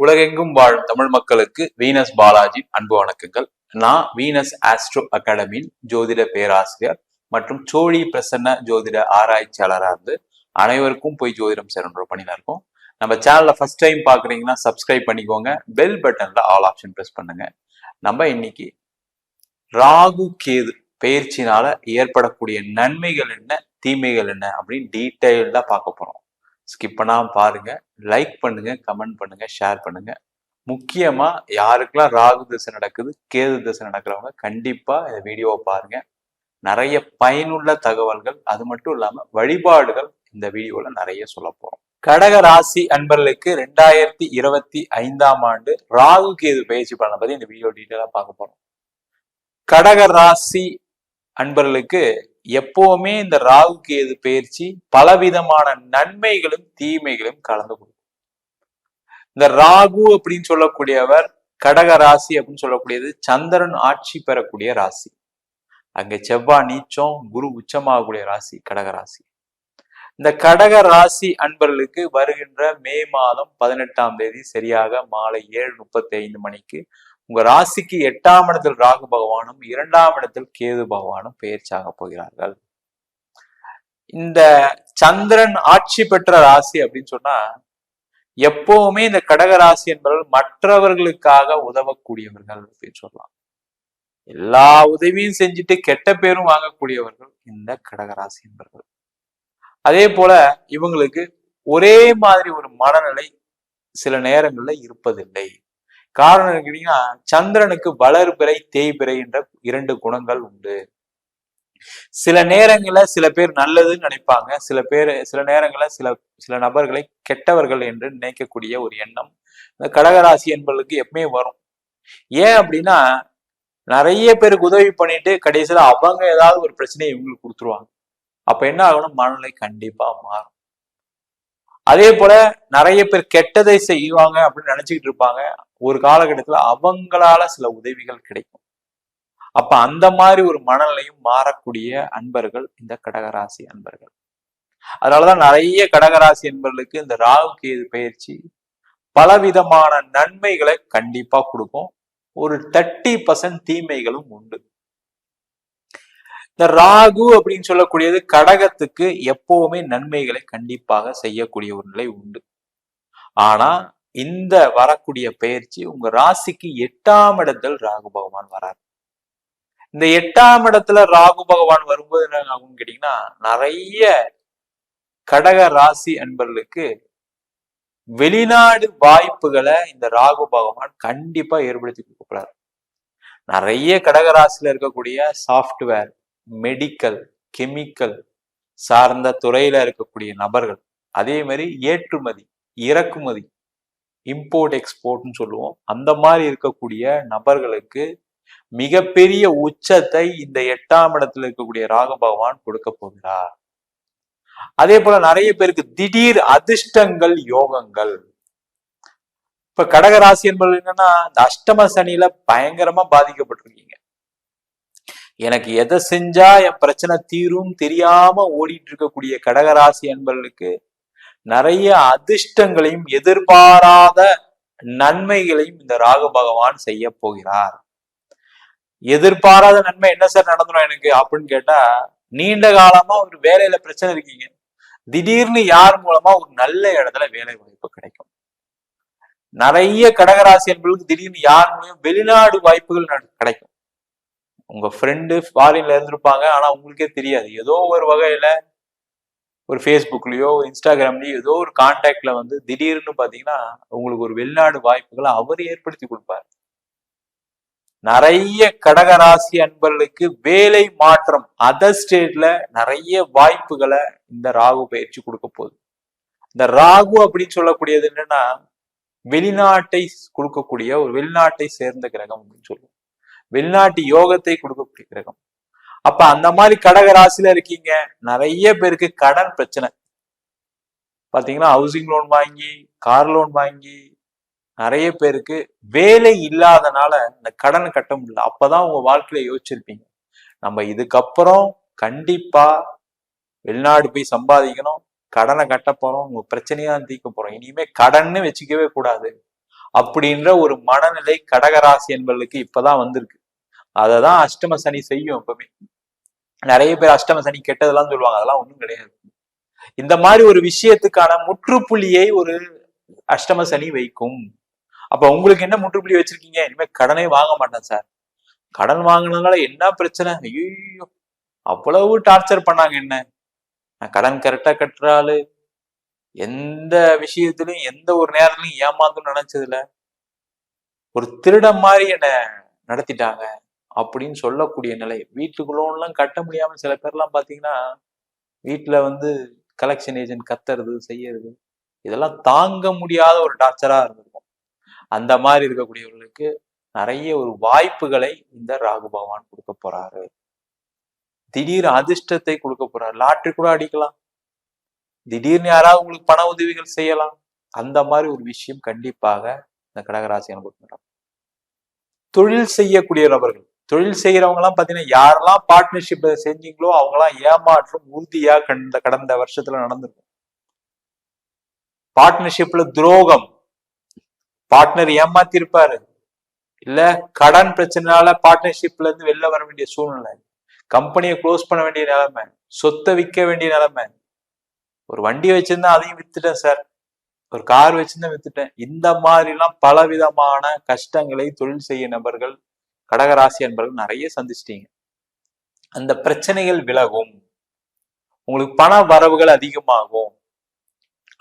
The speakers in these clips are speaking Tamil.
உலகெங்கும் வாழும் தமிழ் மக்களுக்கு வீனஸ் பாலாஜி அன்பு வணக்கங்கள். நான் வீனஸ் ஆஸ்ட்ரோ அகாடமியின் ஜோதிட பேராசிரியர் மற்றும் சோழி பிரசன்ன ஜோதிட ஆராய்ச்சியாளராக இருந்து அனைவருக்கும் போய் ஜோதிடம் சேரன்ற பணியில இருக்கும். நம்ம சேனல்ல ஃபர்ஸ்ட் டைம் பாக்குறீங்கன்னா சப்ஸ்கிரைப் பண்ணிக்கோங்க. பெல் பட்டன்ல ஆல் ஆப்ஷன் பிரஸ் பண்ணுங்க. நம்ம இன்னைக்கு ராகு கேது பயிற்சினால ஏற்படக்கூடிய நன்மைகள் என்ன தீமைகள் என்ன அப்படின்னு டீட்டெயில்டா பார்க்க போறோம். ஸ்கிப் பண்ணாமல் பாருங்கள் லைக் பண்ணுங்க கமெண்ட் பண்ணுங்க ஷேர் பண்ணுங்க. முக்கியமாக யாருக்கெல்லாம் ராகு திசை நடக்குது கேது திசை நடக்கிறவங்க கண்டிப்பாக இந்த வீடியோவை பாருங்கள் நிறைய பயனுள்ள தகவல்கள் அது மட்டும் இல்லாமல் வழிபாடுகள் இந்த வீடியோவில் நிறைய சொல்ல போகிறோம் கடக ராசி அன்பர்களுக்கு ரெண்டாயிரத்தி இருபத்தி ஐந்தாம் ஆண்டு ராகு கேது பயிற்சி பலனை பற்றி இந்த வீடியோ டீட்டெயிலாக பார்க்க போகிறோம் கடக ராசி அன்பர்களுக்கு எப்பவுமே இந்த ராகு கேது பயிற்சி பலவிதமான நன்மைகளும் தீமைகளும் கலந்து கொடுக்கும் இந்த ராகு அப்படின்னு சொல்லக்கூடியவர் கடக ராசி அப்படின்னு சொல்லக்கூடியது சந்திரன் ஆட்சி பெறக்கூடிய ராசி. அங்க செவ்வாய் நீச்சம் குரு உச்சமாகக்கூடிய ராசி கடக ராசி. இந்த கடக ராசி அன்பர்களுக்கு வருகின்ற மே மாதம் பதினெட்டாம் தேதி சரியாக மாலை ஏழு முப்பத்தி ஐந்து மணிக்கு உங்க ராசிக்கு எட்டாம் இடத்தில் ராகு பகவானும் இரண்டாம் இடத்தில் கேது பகவானும் பெயர்ச்சியாக போகிறார்கள். இந்த சந்திரன் ஆட்சி பெற்ற ராசி அப்படின்னு சொன்னா எப்பவுமே இந்த கடக ராசி என்பவர்கள் மற்றவர்களுக்காக உதவக்கூடியவர்கள் அப்படின்னு சொல்லலாம். எல்லா உதவியும் செஞ்சுட்டு கெட்ட பேரும் வாங்கக்கூடியவர்கள் இந்த கடகராசி என்பவர்கள் அதே போல இவங்களுக்கு ஒரே மாதிரி ஒரு மனநிலை சில நேரங்களில் இருப்பதில்லை. காரணம் கேட்டீங்கன்னா சந்திரனுக்கு வளர்பிறை தேய்பிறை என்ற இரண்டு குணங்கள் உண்டு. சில நேரங்கள்ல சில பேர் நல்லதுன்னு நினைப்பாங்க. சில பேர் சில நேரங்கள்ல சில சில நபர்களை கெட்டவர்கள் என்று நினைக்கக்கூடிய ஒரு எண்ணம். இந்த கடகராசி என்பவர்களுக்கு எப்பவுமே வரும். ஏன் அப்படின்னா நிறைய பேருக்கு உதவி பண்ணிட்டு கடைசியில அவங்க ஏதாவது ஒரு பிரச்சனையை இவங்களுக்கு கொடுத்துருவாங்க. அப்ப என்ன ஆகணும் மனநிலை கண்டிப்பா மாறும். அதே போல நிறைய பேர் கெட்டதை செய்வாங்க அப்படின்னு நினைச்சுக்கிட்டு இருப்பாங்க. ஒரு காலகட்டத்துல அவங்களால சில உதவிகள் கிடைக்கும். அப்ப அந்த மாதிரி ஒரு மனநிலையும் மாறக்கூடிய அன்பர்கள் இந்த கடகராசி அன்பர்கள். அதனாலதான் நிறைய கடகராசி அன்பர்களுக்கு இந்த ராகு கேது பயிற்சி பலவிதமான நன்மைகளை கண்டிப்பா கொடுக்கும். ஒரு தேர்ட்டி பர்சன்ட் தீமைகளும் உண்டு. இந்த ராகு அப்படின்னு சொல்லக்கூடியது கடகத்துக்கு எப்பவுமே நன்மைகளை கண்டிப்பாக செய்யக்கூடிய ஒரு நிலை உண்டு. ஆனா இந்த வரக்கூடிய பயிற்சி உங்க ராசிக்கு எட்டாம் இடத்தில் ராகு பகவான் வராரு. இந்த எட்டாம் இடத்துல ராகு பகவான் வரும்போது என்ன ஆகும்னு கேட்டீங்கன்னா நிறைய கடக ராசி அன்பர்களுக்கு வெளிநாடு வாய்ப்புகளை இந்த ராகு பகவான் கண்டிப்பா ஏற்படுத்தி கொடுக்கிறார் நிறைய கடகராசியில இருக்கக்கூடிய சாஃப்ட்வேர் மெடிக்கல் கெமிக்கல் சார்ந்த துறையில இருக்கக்கூடிய நபர்கள். அதே மாதிரி ஏற்றுமதி இறக்குமதி இம்போர்ட் எக்ஸ்போர்ட்னு சொல்லுவோம். அந்த மாதிரி இருக்கக்கூடிய நபர்களுக்கு மிகப்பெரிய உச்சத்தை இந்த எட்டாம் இடத்துல இருக்கக்கூடிய ராக பகவான் கொடுக்க போகிறார். அதே போல நிறைய பேருக்கு திடீர் அதிர்ஷ்டங்கள் யோகங்கள். இப்ப கடகராசி என்பது என்னன்னா இந்த அஷ்டம சனியில பயங்கரமா பாதிக்கப்பட்டிருக்கீங்க. எனக்கு எதை செஞ்சா என் பிரச்சனை தீரும் தெரியாம ஓடிட்டு இருக்கக்கூடிய கடகராசி என்பர்களுக்கு நிறைய அதிர்ஷ்டங்களையும் எதிர்பாராத நன்மைகளையும் இந்த ராகு பகவான் செய்ய போகிறார். எதிர்பாராத நன்மை என்ன சார் நடந்துடும் எனக்கு அப்படின்னு கேட்டா நீண்ட காலமா ஒரு வேலையில பிரச்சனை இருக்கீங்க. திடீர்னு யார் மூலமா ஒரு நல்ல இடத்துல வேலை வாய்ப்பு கிடைக்கும். நிறைய கடகராசி என்பவர்களுக்கு திடீர்னு யார் மூலியம் வெளிநாடு வாய்ப்புகள் கிடைக்கும். உங்க ஃப்ரெண்டு ஃபாரின்ல இருந்திருப்பாங்க. ஆனா உங்களுக்கே தெரியாது. ஏதோ ஒரு வகையில ஒரு ஃபேஸ்புக்லயோ இன்ஸ்டாகிராம்லயோ ஏதோ ஒரு கான்டாக்ட்ல வந்து திடீர்னு பாத்தீங்கன்னா உங்களுக்கு ஒரு வெளிநாடு வாய்ப்புகளை அவர் ஏற்படுத்தி கொடுப்பாரு. நிறைய கடகராசி அன்பர்களுக்கு வேலை மாற்றம் அதர் ஸ்டேட்ல நிறைய வாய்ப்புகளை இந்த ராகு பயிற்சி கொடுக்க போகுது. இந்த ராகு அப்படின்னு சொல்லக்கூடியது என்னன்னா வெளிநாட்டை கொடுக்கக்கூடிய ஒரு வெளிநாட்டை சேர்ந்த கிரகம் அப்படின்னு சொல்லுவோம். வெளிநாட்டு யோகத்தை கொடுக்கக்கூடிய கிரகம். அப்ப அந்த மாதிரி கடக ராசியில இருக்கீங்க. நிறைய பேருக்கு கடன் பிரச்சனை. பாத்தீங்கன்னா ஹவுசிங் லோன் வாங்கி கார் லோன் வாங்கி நிறைய பேருக்கு வேலை இல்லாதனால இந்த கடனை கட்ட முடியல. அப்பதான் உங்க வாழ்க்கையில யோசிச்சிருப்பீங்க. நம்ம இதுக்கப்புறம் கண்டிப்பா வெளிநாடு போய் சம்பாதிக்கணும். கடனை கட்ட போறோம். உங்க பிரச்சனையா தீர்க்க போறோம். இனிமே கடன்னு வச்சுக்கவே கூடாது. அப்படின்ற ஒரு மனநிலை கடகராசி என்பவர்களுக்கு இப்பதான் வந்திருக்கு. அதை தான் அஷ்டம சனி செய்யும் எப்பவுமே. நிறைய பேர் அஷ்டம சனி கெட்டதெல்லாம் சொல்லுவாங்க. அதெல்லாம் ஒன்றும் கிடையாது. இந்த மாதிரி ஒரு விஷயத்துக்கான முற்றுப்புள்ளியை ஒரு அஷ்டம சனி வைக்கும். அப்ப உங்களுக்கு என்ன முற்றுப்புள்ளி வச்சிருக்கீங்க? இனிமேல் கடனே வாங்க மாட்டேன் சார். கடன் வாங்கினதுனால என்ன பிரச்சனை? ஐயோ அவ்வளவு டார்ச்சர் பண்ணாங்க என்ன? நான் கடன் கரெக்டா கட்டுறாளு எந்த விஷயத்திலும் எந்த ஒரு நேரத்திலும் ஏமாந்தும் நினைச்சதுல ஒரு திருடன் மாதிரி என்ன நடத்திட்டாங்க அப்படின்னு சொல்லக்கூடிய நிலை. வீட்டுக்குள்ளோன்லாம் கட்ட முடியாம சில பேர்லாம் பாத்தீங்கன்னா வீட்டுல வந்து கலெக்ஷன் ஏஜென்ட் கத்துறது செய்யறது இதெல்லாம் தாங்க முடியாத ஒரு டார்ச்சரா இருந்திருக்கும். அந்த மாதிரி இருக்கக்கூடியவர்களுக்கு நிறைய ஒரு வாய்ப்புகளை இந்த ராகு பகவான் கொடுக்க போறாரு. திடீர் அதிர்ஷ்டத்தை கொடுக்க போறாரு. லாட்ரி கூட அடிக்கலாம். திடீர்னு யாராவது உங்களுக்கு பண உதவிகள் செய்யலாம். அந்த மாதிரி ஒரு விஷயம் கண்டிப்பாக இந்த கடகராசி அனுபவம் தொழில் செய்யக்கூடிய நபர்கள். தொழில் செய்யறவங்க எல்லாம் பாத்தீங்கன்னா யாரெல்லாம் பார்ட்னர்ஷிப் செஞ்சீங்களோ அவங்க எல்லாம் ஏமாற்றம் உறுதியா கடந்த கடந்த வருஷத்துல நடந்திருக்கும். பார்ட்னர்ஷிப்ல துரோகம். பார்ட்னர் ஏமாத்திருப்பாரு. இல்ல கடன் பிரச்சனைனால பார்ட்னர்ஷிப்ல இருந்து வெளில வர வேண்டிய சூழ்நிலை. கம்பெனியை க்ளோஸ் பண்ண வேண்டிய நிலைமை. சொத்தை விற்க வேண்டிய நிலைமை. ஒரு வண்டி வச்சிருந்தா அதையும் வித்துட்டேன் சார் ஒரு கார் வச்சிருந்தா வித்துட்டேன். இந்த மாதிரி எல்லாம் பலவிதமான கஷ்டங்களை தொழில் செய்ய நபர்கள் கடகராசி நண்பர்கள் நிறைய சந்திச்சிட்டீங்க. அந்த பிரச்சனைகள் விலகும். உங்களுக்கு பண வரவுகள் அதிகமாகும்.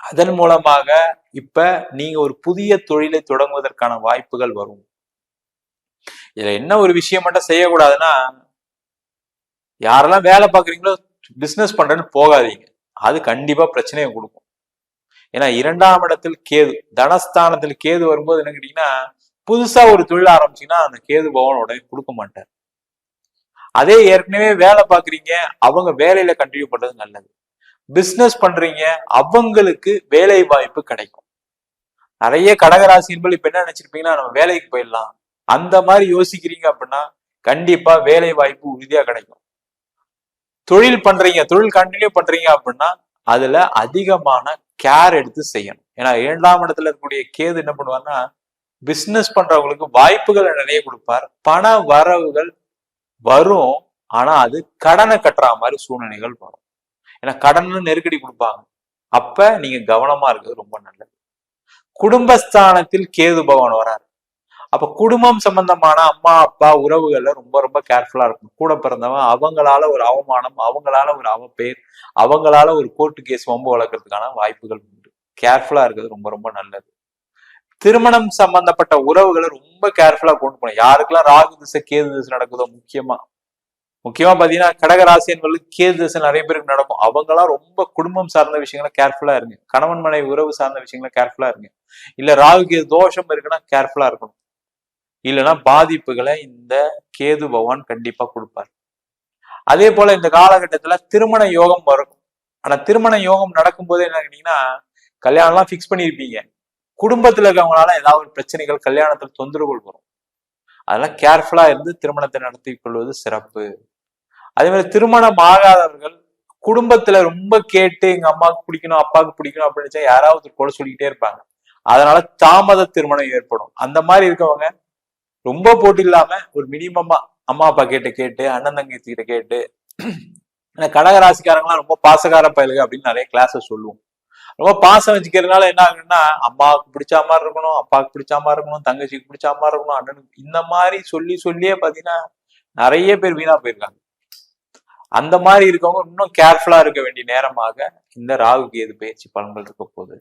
அதன் மூலமாக இப்ப நீங்க ஒரு புதிய தொழிலை தொடங்குவதற்கான வாய்ப்புகள் வரும். இதுல என்ன ஒரு விஷயம் மட்டும் செய்யக்கூடாதுன்னா யாரெல்லாம் வேலை பார்க்குறீங்களோ பிசினஸ் பண்றேன்னு போகாதீங்க. அது கண்டிப்பா பிரச்சனையை கொடுக்கும். ஏன்னா இரண்டாம் இடத்தில் கேது தனஸ்தானத்தில் கேது வரும்போது என்ன கேட்டீங்கன்னா புதுசா ஒரு தொழில் ஆரம்பிச்சீங்கன்னா அந்த கேது பவனோட கொடுக்க மாட்டார். அதே ஏற்கனவே வேலை பாக்குறீங்க அவங்க வேலையில கண்டினியூ பண்றது நல்லது. பிசினஸ் பண்றீங்க அவங்களுக்கு வேலை வாய்ப்பு கிடைக்கும். நிறைய கடகராசி என்பது இப்ப என்ன நினைச்சிருப்பீங்கன்னா நம்ம வேலைக்கு போயிடலாம். அந்த மாதிரி யோசிக்கிறீங்க அப்படின்னா கண்டிப்பா வேலை வாய்ப்பு உறுதியா கிடைக்கும். தொழில் பண்றீங்க தொழில் கண்டினியூ பண்றீங்க அப்படின்னா அதுல அதிகமான கேர் எடுத்து செய்யணும். ஏன்னா இரண்டாம் இடத்துல இருக்கக்கூடிய கேது என்ன பண்ணுவார்னா பிசினஸ் பண்றவங்களுக்கு வாய்ப்புகளை நிறைய கொடுப்பார். பண வரவுகள் வரும். ஆனா அது கடனை கட்டுற மாதிரி சூழ்நிலைகள் வரும். ஏன்னா கடன்னு நெருக்கடி கொடுப்பாங்க. அப்ப நீங்க கவனமா இருக்கிறது ரொம்ப நல்லது. குடும்பஸ்தானத்தில் கேது பகவான் வராரு. அப்ப குடும்பம் சம்பந்தமான அம்மா அப்பா உறவுகள்ல ரொம்ப ரொம்ப கேர்ஃபுல்லா இருக்கும் கூட பிறந்தவன் அவங்களால ஒரு அவமானம் அவங்களால ஒரு அவப்பேர் அவங்களால ஒரு கோர்ட்டு கேஸ் வம்பு வளர்க்கறதுக்கான வாய்ப்புகள் உண்டு. கேர்ஃபுல்லா இருக்கிறது ரொம்ப ரொம்ப நல்லது. திருமணம் சம்பந்தப்பட்ட உறவுகளை ரொம்ப கேர்ஃபுல்லா கொண்டு போகணும். யாருக்கெல்லாம் ராகு திசை கேது திசை நடக்குதோ முக்கியமா? முக்கியமா பாத்தீங்கன்னா கடகராசி என்பவர்களுக்கு கேது திசை நிறைய பேருக்கு நடக்கும். அவங்களாம் ரொம்ப குடும்பம் சார்ந்த விஷயங்கள கேர்ஃபுல்லா இருங்க. கணவன் மனைவி உறவு சார்ந்த விஷயங்கள கேர்ஃபுல்லா இருங்க. இல்ல ராகு கேது தோஷம் இருக்குன்னா கேர்ஃபுல்லா இருக்கணும். இல்லைன்னா பாதிப்புகளை இந்த கேது பகவான் கண்டிப்பா கொடுப்பார். அதே போல இந்த காலகட்டத்துல திருமண யோகம் வரும். ஆனா திருமண யோகம் நடக்கும்போது என்ன கேட்டீங்கன்னா கல்யாணம் எல்லாம் பிக்ஸ் பண்ணியிருப்பீங்க குடும்பத்துல இருக்கவங்களால ஏதாவது ஒரு பிரச்சனைகள் கல்யாணத்துல தொந்தரவுகள் வரும். அதெல்லாம் கேர்ஃபுல்லா இருந்து திருமணத்தை நடத்தி கொள்வது சிறப்பு. அதே மாதிரி திருமணம் ஆகாதவர்கள் குடும்பத்துல ரொம்ப கேட்டு எங்க அம்மாவுக்கு பிடிக்கணும் அப்பாவுக்கு பிடிக்கணும் அப்படின்னு யாராவது கொலை சொல்லிக்கிட்டே இருப்பாங்க. அதனால தாமத திருமணம் ஏற்படும். அந்த மாதிரி இருக்கவங்க ரொம்ப போட்டி இல்லாம ஒரு மினிமமா அம்மா அப்பா கிட்ட கேட்டு அண்ணன் தங்கச்சி கிட்ட கேட்டு கடகராசிக்காரங்களாம் ரொம்ப பாசக்கார பயலுக அப்படின்னு நிறைய கிளாஸஸ் சொல்லுவோம். ரொம்ப பாசம் வச்சுக்கிறதுனால என்ன ஆகுன்னா அம்மாவுக்கு பிடிச்ச மாதிரி இருக்கணும் அப்பாவுக்கு பிடிச்ச மாதிரி இருக்கணும் தங்கச்சிக்கு பிடிச்ச மாதிரி இருக்கணும் அண்ணனுக்கு இந்த மாதிரி சொல்லி சொல்லியே பாத்தீங்கன்னா நிறைய பேர் வீணா போயிருக்காங்க. அந்த மாதிரி இருக்கவங்க இன்னும் கேர்ஃபுல்லா இருக்க வேண்டிய நேரமாக இந்த ராகு கேது பயிற்சி பலன்கள் இருக்க போகுது.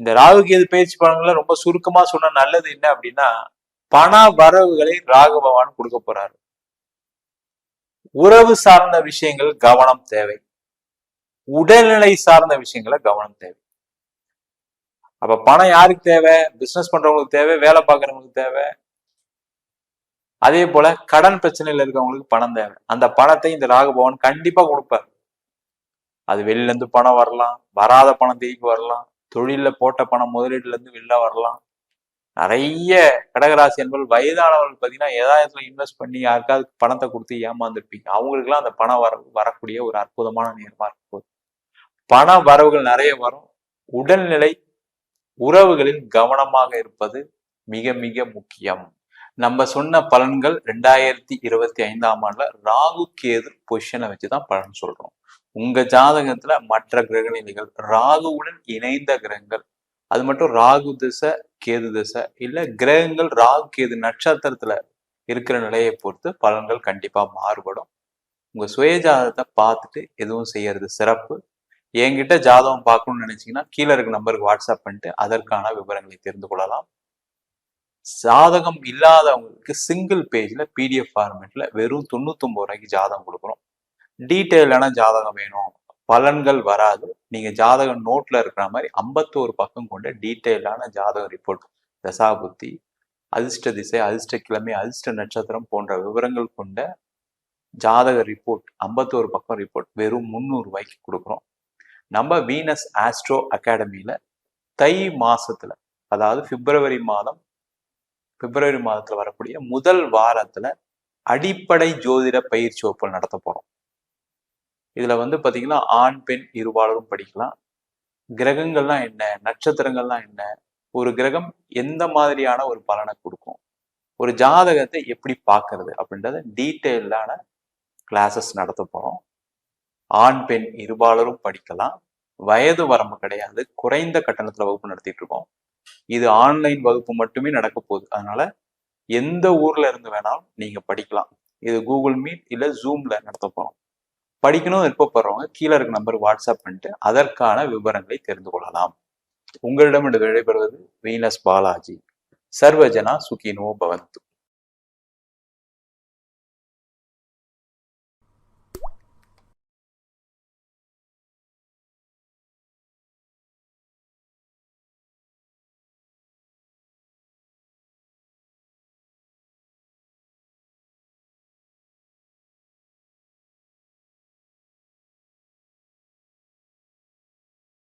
இந்த ராகு கேது பயிற்சி பலன்களை ரொம்ப சுருக்கமா சொன்ன நல்லது என்ன அப்படின்னா பண வரவுகளை ராகு பகவான் கொடுக்க போறாரு. உறவு சார்ந்த விஷயங்கள் கவனம் தேவை. உடல்நிலை சார்ந்த விஷயங்கள கவனம் தேவை. அப்ப பணம் யாருக்கு தேவை? பிசினஸ் பண்றவங்களுக்கு தேவை வேலை பார்க்கறவங்களுக்கு தேவை. அதே போல கடன் பிரச்சனையில இருக்கவங்களுக்கு பணம் தேவை. அந்த பணத்தை இந்த ராகபவன் கண்டிப்பா கொடுப்பார். அது வெளியில இருந்து பணம் வரலாம். வராத பணம் திருப்பி வரலாம். தொழில போட்ட பணம் முதலீடுல இருந்து வெளில வரலாம். நிறைய கடகராசி என்பது வயதானவர்கள் பார்த்தீங்கன்னா ஏதாயத்துல இன்வெஸ்ட் பண்ணி யாருக்காவது பணத்தை கொடுத்து ஏமாந்துருப்பீங்க. அவங்களுக்குலாம் அந்த பணம் வர வரக்கூடிய ஒரு அற்புதமான நேரமா இருக்கும் பண வரவுகள் நிறைய வரும். உடல்நிலை உறவுகளில் கவனமாக இருப்பது மிக மிக முக்கியம். நம்ம சொன்ன பலன்கள் ரெண்டாயிரத்தி இருபத்தி ஐந்தாம் ஆண்டுல ராகு கேது பொசிஷனை வச்சுதான் பலன் சொல்றோம். உங்க ஜாதகத்துல மற்ற கிரக நிலைகள் ராகுவுடன் இணைந்த கிரகங்கள் அது மட்டும் ராகு திசை கேது திசை இல்ல கிரகங்கள் ராகு கேது நட்சத்திரத்துல இருக்கிற நிலையை பொறுத்து பலன்கள் கண்டிப்பா மாறுபடும். உங்க சுய ஜாதகத்தை பார்த்துட்டு எதுவும் செய்யறது சிறப்பு. என்கிட்ட ஜாதகம் பார்க்கணும்னு நினைச்சீங்கன்னா கீழே இருக்க நம்பருக்கு வாட்ஸ்அப் பண்ணிட்டு அதற்கான விவரங்களை தெரிந்து கொள்ளலாம். ஜாதகம் இல்லாதவங்களுக்கு சிங்கிள் பேஜ்ல பிடிஎஃப் ஃபார்மேட்ல வெறும் தொண்ணூத்தொன்பது ரூபாய்க்கு ஜாதகம் கொடுக்குறோம் டீட்டெயிலான ஜாதகம் வேணும். பலன்கள் வராது. நீங்க ஜாதகம் நோட்ல இருக்கிற மாதிரி ஐம்பத்தோரு பக்கம் கொண்ட டீட்டெயிலான ஜாதக ரிப்போர்ட் தசாபுத்தி அதிர்ஷ்ட திசை அதிர்ஷ்ட கிழமை அதிர்ஷ்ட நட்சத்திரம் போன்ற விவரங்கள் கொண்ட ஜாதக ரிப்போர்ட் ஐம்பத்தோரு பக்கம் ரிப்போர்ட் வெறும் முந்நூறு ரூபாய்க்கு கொடுக்குறோம். நம்ம வீனஸ் ஆஸ்ட்ரோ அகாடமியில தை மாசத்துல அதாவது பிப்ரவரி மாதம் பிப்ரவரி மாதத்துல வரக்கூடிய முதல் வாரத்துல அடிப்படை ஜோதிட பயிற்சி வகுப்புகள் நடத்த போறோம். இதுல வந்து பாத்தீங்கன்னா ஆண் பெண் இருபாலரும் படிக்கலாம். கிரகங்கள்லாம் என்ன? நட்சத்திரங்கள்லாம் என்ன? ஒரு கிரகம் எந்த மாதிரியான ஒரு பலனை கொடுக்கும்? ஒரு ஜாதகத்தை எப்படி பார்க்கறது? அப்படின்றத டீட்டெயில்டான கிளாஸஸ் நடத்த போறோம். ஆண் பெண் இருபாலரும் படிக்கலாம். வயது வரம்பு கிடையாது. குறைந்த கட்டணத்துல வகுப்பு நடத்திட்டு இருக்கோம். இது ஆன்லைன் வகுப்பு மட்டுமே நடக்க போகுது. அதனால எந்த ஊர்ல இருந்து வேணாலும் நீங்க படிக்கலாம். இது கூகுள் மீட் இல்ல ஜூம்ல நடத்த போறோம். படிக்கணும் விருப்பப்படுறவங்க கீழே இருக்க நம்பர் வாட்ஸ்அப் பண்ணிட்டு அதற்கான விவரங்களை தெரிந்து கொள்ளலாம். உங்களிடம் விடைபெறுவது வீனஸ் பாலாஜி. சர்வஜனா சுகினோ பவந்து.